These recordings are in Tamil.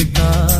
किताब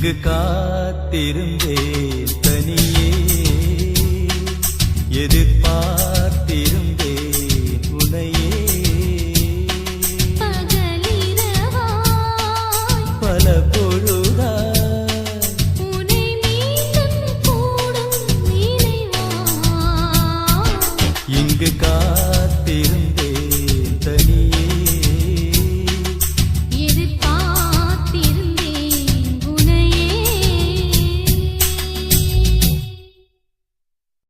இங்கு காத்திருந்தே தனியே. எதிர்பார்